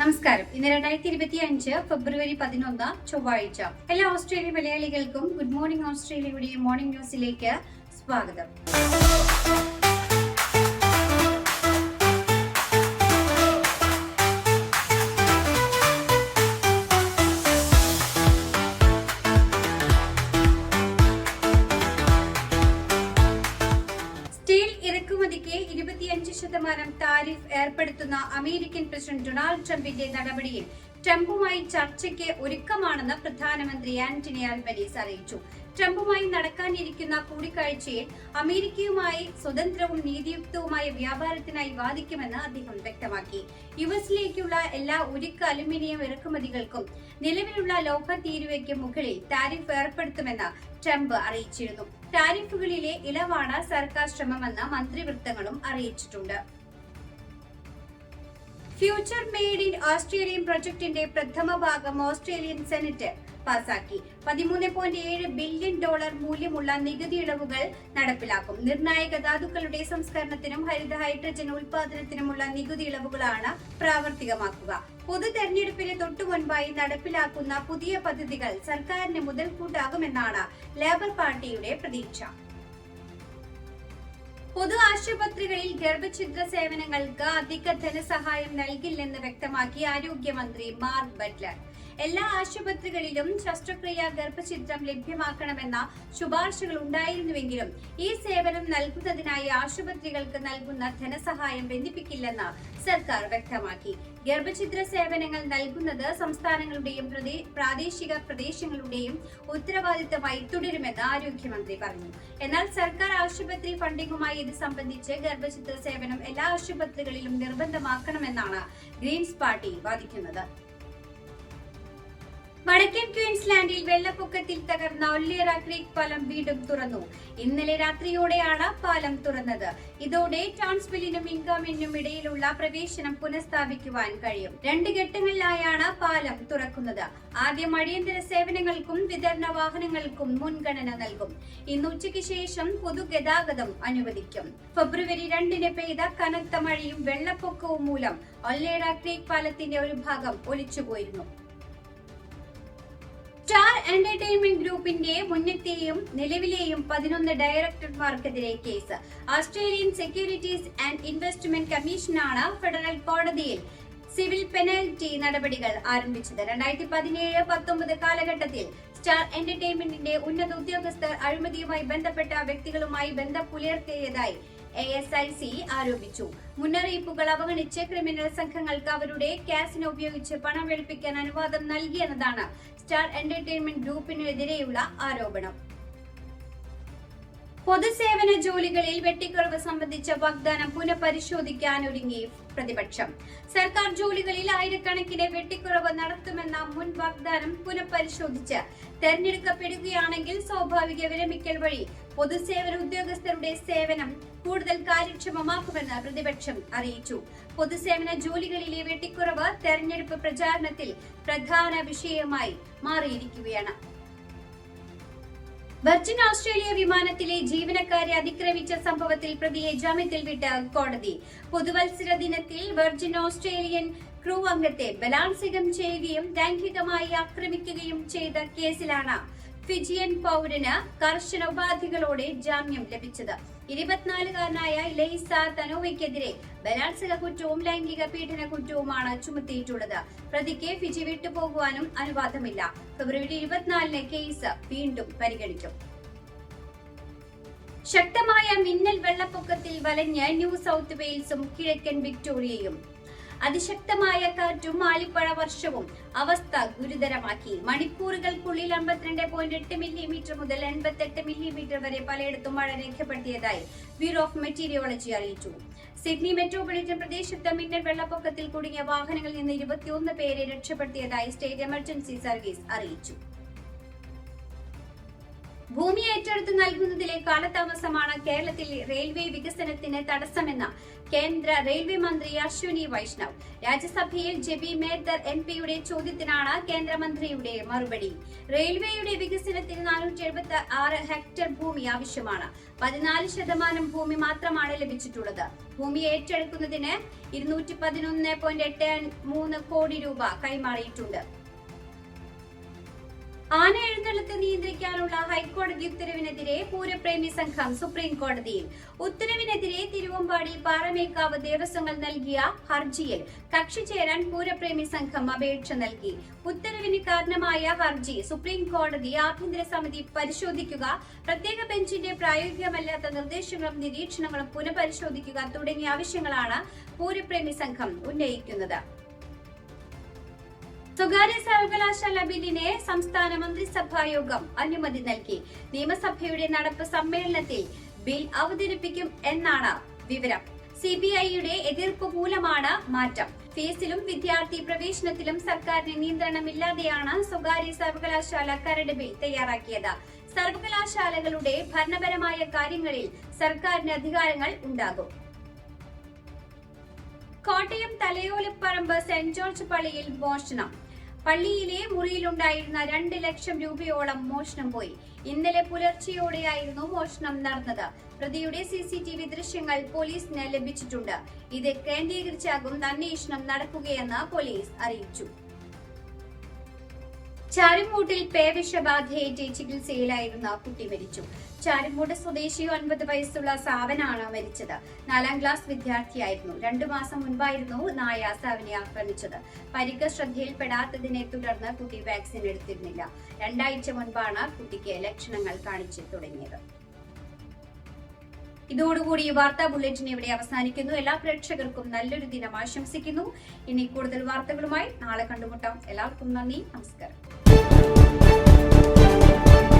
നമസ്കാരം. ഇന്ന് രണ്ടായിരത്തി ഇരുപത്തി അഞ്ച് ഫെബ്രുവരി പതിനൊന്ന് ചൊവ്വാഴ്ച. എല്ലാ ഓസ്ട്രേലിയ മലയാളികൾക്കും ഗുഡ് മോർണിംഗ് ഓസ്ട്രേലിയയുടെ മോർണിംഗ് ന്യൂസിലേക്ക് സ്വാഗതം. ഇരുപത്തിയഞ്ച് ശതമാനം താരിഫ് ഏർപ്പെടുത്തുന്ന അമേരിക്കൻ പ്രസിഡന്റ് ഡൊണാൾഡ് ട്രംപിന്റെ നടപടിയിൽ ട്രംപുമായി ചർച്ചയ്ക്ക് ഒരുക്കമാണെന്ന് പ്രധാനമന്ത്രി ആന്റണി ആൽബനീസ് അറിയിച്ചു. ട്രംപുമായി നടക്കാനിരിക്കുന്ന കൂടിക്കാഴ്ചയിൽ അമേരിക്കയുമായി സ്വതന്ത്രവും നീതിയുക്തവുമായ വ്യാപാരത്തിനായി വാദിക്കുമെന്ന് അദ്ദേഹം വ്യക്തമാക്കി. യു എസിലേക്കുള്ള എല്ലാ ഉരുക്ക് അലുമിനിയം ഇറക്കുമതികൾക്കും നിലവിലുള്ള ലോഹ തീരുവയ്ക്ക് മുകളിൽ താരിഫ് ഏർപ്പെടുത്തുമെന്ന് ട്രംപ് അറിയിച്ചിരുന്നു. താരിഫുകളിലെ ഇളവാണ് സർക്കാർ ശ്രമമെന്ന് മന്ത്രിവൃത്തങ്ങളും അറിയിച്ചിട്ടുണ്ട്. ഫ്യൂച്ചർ മെയ്ഡ് ഇൻ ഓസ്ട്രേലിയൻ പ്രൊജക്ടിന്റെ പ്രഥമ ഭാഗം ഓസ്ട്രേലിയൻ സെനറ്റ് പാസാക്കി. പതിമൂന്ന് പോയിന്റ് ഏഴ് ബില്യൺ ഡോളർ മൂല്യമുള്ള നികുതി ഇളവുകൾ നടപ്പിലാക്കും. നിർണായക ധാതുക്കളുടെ സംസ്കരണത്തിനും ഹരിത ഹൈഡ്രജൻ ഉൽപാദനത്തിനുമുള്ള നികുതി ഇളവുകളാണ് പ്രാവർത്തികമാക്കുക. പൊതു തെരഞ്ഞെടുപ്പിന് തൊട്ടു മുൻപായി നടപ്പിലാക്കുന്ന പുതിയ പദ്ധതികൾ സർക്കാരിന് മുതൽക്കൂട്ടാകുമെന്നാണ് ലേബർ പാർട്ടിയുടെ പ്രതീക്ഷ. പൊതു ആശുപത്രികളിൽ ഗർഭഛിദ്ര സേവനങ്ങൾക്ക് അധിക ധനസഹായം നൽകില്ലെന്ന് വ്യക്തമാക്കി ആരോഗ്യമന്ത്രി മാർക്ക് ബട്ട്ലർ. എല്ലാ ആശുപത്രികളിലും ശസ്ത്രക്രിയ ഗർഭചിത്രം ലഭ്യമാക്കണമെന്ന ശുപാർശകൾ ഉണ്ടായിരുന്നുവെങ്കിലും ഈ സേവനം നൽകുന്നതിനായി ആശുപത്രികൾക്ക് നൽകുന്ന ധനസഹായം ബന്ധിപ്പിക്കില്ലെന്ന് സർക്കാർ വ്യക്തമാക്കി. ഗർഭചിത്ര സേവനങ്ങൾ നൽകുന്നത് സംസ്ഥാനങ്ങളുടെയും പ്രാദേശിക പ്രദേശങ്ങളുടെയും ഉത്തരവാദിത്തമായി തുടരുമെന്ന് ആരോഗ്യമന്ത്രി പറഞ്ഞു. എന്നാൽ സർക്കാർ ആശുപത്രി ഫണ്ടിങ്ങുമായി ഇത് സംബന്ധിച്ച് ഗർഭഛിദ്ര സേവനം എല്ലാ ആശുപത്രികളിലും നിർബന്ധമാക്കണമെന്നാണ് ഗ്രീൻസ് പാർട്ടി വാദിക്കുന്നത്. വടക്കൻ ക്വീൻസ്ലാൻഡിൽ വെള്ളപ്പൊക്കത്തിൽ തകർന്ന ഒല്ലേറ ക്രീക്ക് പാലം വീണ്ടും തുറന്നു. ഇന്നലെ രാത്രിയോടെയാണ് പാലം തുറന്നത്. ഇതോടെ ടൗൺസ്വില്ലിനും ഇൻകാമിനും ഇടയിലുള്ള പ്രവേശനം പുനഃസ്ഥാപിക്കുവാൻ കഴിയും. രണ്ട് ഘട്ടങ്ങളിലായാണ് പാലം തുറക്കുന്നത്. ആദ്യം അടിയന്തര സേവനങ്ങൾക്കും വിതരണ വാഹനങ്ങൾക്കും മുൻഗണന നൽകും. ഇന്ന് ഉച്ചയ്ക്ക് ശേഷം പൊതുഗതാഗതം അനുവദിക്കും. ഫെബ്രുവരി രണ്ടിന് പെയ്ത കനത്ത മഴയും വെള്ളപ്പൊക്കവും മൂലം ഒല്ലേറ ക്രീക്ക് പാലത്തിന്റെ ഒരു ഭാഗം ഒലിച്ചുപോയിരുന്നു. സ്റ്റാർ എന്റർടൈൻമെന്റ് ഗ്രൂപ്പിന്റെ മുന്നത്തെയും നിലവിലെയും പതിനൊന്ന് ഡയറക്ടർമാർക്കെതിരെ case. Australian securities and investment കമ്മീഷനാണ് ഫെഡറൽ കോടതിയിൽ സിവിൽ പെനാൽറ്റി നടപടികൾ ആരംഭിച്ചത്. രണ്ടായിരത്തി പതിനേഴ് പത്തൊമ്പത് കാലഘട്ടത്തിൽ സ്റ്റാർ എന്റർടൈൻമെന്റിന്റെ ഉന്നത ഉദ്യോഗസ്ഥർ അഴിമതിയുമായി ബന്ധപ്പെട്ട വ്യക്തികളുമായി ബന്ധം പുലർത്തിയതായി എ എസ് ഐ സി ആരോപിച്ചു. മുന്നറിയിപ്പുകൾ അവഗണിച്ച് ക്രിമിനൽ സംഘങ്ങൾക്ക് അവരുടെ കാസിന് ഉപയോഗിച്ച് പണം വെളുപ്പിക്കാൻ അനുവാദം നൽകിയെന്നതാണ് സ്റ്റാർ എന്റർടൈൻമെന്റ് ഗ്രൂപ്പിനെതിരെയുള്ള ആരോപണം. പൊതുസേവന ജോലികളിൽ വെട്ടിക്കുറവ് സംബന്ധിച്ച വാഗ്ദാനം പുനഃപരിശോധിക്കാൻ ഒരുങ്ങി പ്രതിപക്ഷം. സർക്കാർ ജോലികളിൽ ആയിരക്കണക്കിന് വെട്ടിക്കുറവ് നടത്തുമെന്ന മുൻ വാഗ്ദാനം പുനഃപരിശോധിച്ച് തെരഞ്ഞെടുക്കപ്പെടുകയാണെങ്കിൽ സ്വാഭാവിക വിരമിക്കൽ വഴി പൊതുസേവന ഉദ്യോഗസ്ഥരുടെ സേവനം കൂടുതൽ കാര്യക്ഷമമാക്കുമെന്ന് പ്രതിപക്ഷം അറിയിച്ചു. പൊതുസേവന ജോലികളിലെ വെട്ടിക്കുറവ് തെരഞ്ഞെടുപ്പ് പ്രചാരണത്തിൽ പ്രധാന വിഷയമായി മാറിയിരിക്കുകയാണ്. വെർജിൻ ഓസ്ട്രേലിയ വിമാനത്തിലെ ജീവനക്കാരെ അതിക്രമിച്ച സംഭവത്തിൽ പ്രതിയെ ജാമ്യത്തിൽ വിട്ട കോടതി. പുതുവത്സര ദിനത്തിൽ വെർജിൻ ഓസ്ട്രേലിയൻ ക്രൂ അംഗത്തെ ബലാത്സംഗം ചെയ്യുകയും ലൈംഗികമായി ആക്രമിക്കുകയും ചെയ്ത കേസിലാണ് ഫിജിയൻ പൗരന് കർശന ഉപാധികളോടെ ജാമ്യം ലഭിച്ചത്. ഇരുപത്തിനാലുകാരനായ ലൈസ തനോവയ്ക്കെതിരെ ബലാത്സംഗ കുറ്റവും ലൈംഗിക പീഡന കുറ്റവുമാണ് ചുമത്തിയിട്ടുള്ളത്. പ്രതിക്ക് ഫിജി വിട്ടുപോകുവാനും അനുവാദമില്ല. ഫെബ്രുവരി ഇരുപത്തിനാലിന് കേസ് വീണ്ടും പരിഗണിക്കും. ശക്തമായ മിന്നൽ വെള്ളപ്പൊക്കത്തിൽ വലഞ്ഞ് ന്യൂ സൗത്ത് വെയിൽസും കിഴക്കൻ വിക്ടോറിയയും അതിശക്തമായ കാറ്റും ആലിപ്പഴ വർഷവും അവസ്ഥ ഗുരുതരമാക്കി. മണിക്കൂറുകൾക്കുള്ളിൽ അമ്പത്തിരണ്ട് പോയിന്റ് എട്ട് മില്ലിമീറ്റർ മുതൽ എൺപത്തെട്ട് മില്ലിമീറ്റർ വരെ പലയിടത്തും മഴ രേഖപ്പെടുത്തിയതായി ബ്യൂറോ ഓഫ് മെറ്റീരിയോളജി അറിയിച്ചു. സിഡ്നി മെട്രോപൊളിറ്റൻ പ്രദേശത്ത് മിന്നൽ വെള്ളപ്പൊക്കത്തിൽ കുടുങ്ങിയ വാഹനങ്ങളിൽ നിന്ന് ഇരുപത്തിയൊന്ന് പേരെ രക്ഷപ്പെടുത്തിയതായി സ്റ്റേറ്റ് എമർജൻസി സർവീസ് അറിയിച്ചു. ഭൂമി ഏറ്റെടുത്ത് നൽകുന്നതിലെ കാലതാമസമാണ് കേരളത്തിൽ റെയിൽവേ വികസനത്തിന് തടസ്സമെന്ന് കേന്ദ്ര റെയിൽവേ മന്ത്രി അശ്വിനി വൈഷ്ണവ്. രാജ്യസഭയിൽ ജെബി മേത്തർ എം പിയുടെ ചോദ്യത്തിനാണ് കേന്ദ്രമന്ത്രിയുടെ മറുപടി. റെയിൽവേയുടെ വികസനത്തിന് നാനൂറ്റി എഴുപത്തി ആറ് ഹെക്ടർ ഭൂമി ആവശ്യമാണ്. പതിനാല് ശതമാനം ഭൂമി മാത്രമാണ് ലഭിച്ചിട്ടുള്ളത്. ഭൂമി ഏറ്റെടുക്കുന്നതിന് ഇരുന്നൂറ്റി പതിനൊന്ന് പോയിന്റ് എട്ട് മൂന്ന് കോടി രൂപ കൈമാറിയിട്ടുണ്ട്. ആന എഴുന്നള്ളത്ത് നിയന്ത്രിക്കാനുള്ള ഹൈക്കോടതി ഉത്തരവിനെതിരെ പൂരപ്രേമി സംഘം സുപ്രീം കോടതിയിൽ. ഉത്തരവിനെതിരെ തിരുവമ്പാടി പാറമേക്കാവ് ദേവസ്വങ്ങൾ നൽകിയ ഹർജിയിൽ കക്ഷി ചേരാൻ പൂരപ്രേമി സംഘം അപേക്ഷ നൽകി. ഉത്തരവിന് കാരണമായ ഹർജി സുപ്രീം കോടതി ആഭ്യന്തര സമിതി പരിശോധിക്കുക പ്രത്യേക ബെഞ്ചിന്റെ പ്രായോഗികമല്ലാത്ത നിർദ്ദേശങ്ങളും നിരീക്ഷണങ്ങളും പുനഃപരിശോധിക്കുക തുടങ്ങിയ ആവശ്യങ്ങളാണ് പൂരപ്രേമി സംഘം ഉന്നയിക്കുന്നത്. സ്വകാര്യ സർവകലാശാല ബില്ലിന് സംസ്ഥാന മന്ത്രിസഭാ യോഗം അനുമതി നൽകി. നിയമസഭയുടെ നടപ്പ് സമ്മേളനത്തിൽ ബിൽ അവതരിപ്പിക്കും എന്നാണ് വിവരം. സി ബി സിബിഐയുടെ എതിർപ്പ് മൂലമാണ് മാറ്റം. ഫീസിലും വിദ്യാർത്ഥി പ്രവേശനത്തിലും സർക്കാരിന് നിയന്ത്രണമില്ലാതെയാണ് സ്വകാര്യ സർവകലാശാല കരട് ബിൽ തയ്യാറാക്കിയത്. സർവകലാശാലകളുടെ ഭരണപരമായ കാര്യങ്ങളിൽ സർക്കാരിന് അധികാരങ്ങൾ ഉണ്ടാകും. കോട്ടയം തലയോലപ്പറമ്പ് സെന്റ് ജോർജ് പള്ളിയിൽ മോഷണം. പള്ളിയിലെ മുറിയിലുണ്ടായിരുന്ന രണ്ട് ലക്ഷം രൂപയോളം മോഷണം പോയി. ഇന്നലെ പുലർച്ചെയോടെയായിരുന്നു മോഷണം നടന്നത്. പ്രതിയുടെ സി സി ടി വി ദൃശ്യങ്ങൾ പോലീസിന് ലഭിച്ചിട്ടുണ്ട്. ഇത് കേന്ദ്രീകരിച്ചാകും അന്വേഷണം നടക്കുകയെന്ന് പോലീസ് അറിയിച്ചു. ചാരുമൂട്ടിൽ പേവിഷബാധയേറ്റ് ചികിത്സയിലായിരുന്ന കുട്ടി മരിച്ചു. ചാരുമൂട് സ്വദേശി ഒൻപത് വയസ്സുള്ള സാവനാണ് മരിച്ചത്. നാലാം ക്ലാസ് വിദ്യാർത്ഥിയായിരുന്നു. രണ്ടു മാസം മുൻപായിരുന്നു നായ സാവനെ ആക്രമിച്ചത്. പരിക്ക് ശ്രദ്ധയിൽപ്പെടാത്തതിനെ തുടർന്ന് കുട്ടി വാക്സിൻ എടുത്തിരുന്നില്ല. രണ്ടാഴ്ച മുൻപാണ് കുട്ടിക്ക് ലക്ഷണങ്ങൾ കാണിച്ചു തുടങ്ങിയത്. ഇതോടുകൂടി വാർത്താ ബുള്ളറ്റിൻ ഇവിടെ അവസാനിക്കുന്നു. എല്ലാ പ്രേക്ഷകർക്കും നല്ലൊരു ദിനം ആശംസിക്കുന്നു. ഇനി കൂടുതൽ വാർത്തകളുമായി നാളെ കണ്ടുമുട്ടാം. എല്ലാവർക്കും നന്ദി. നമസ്കാരം. Thank you.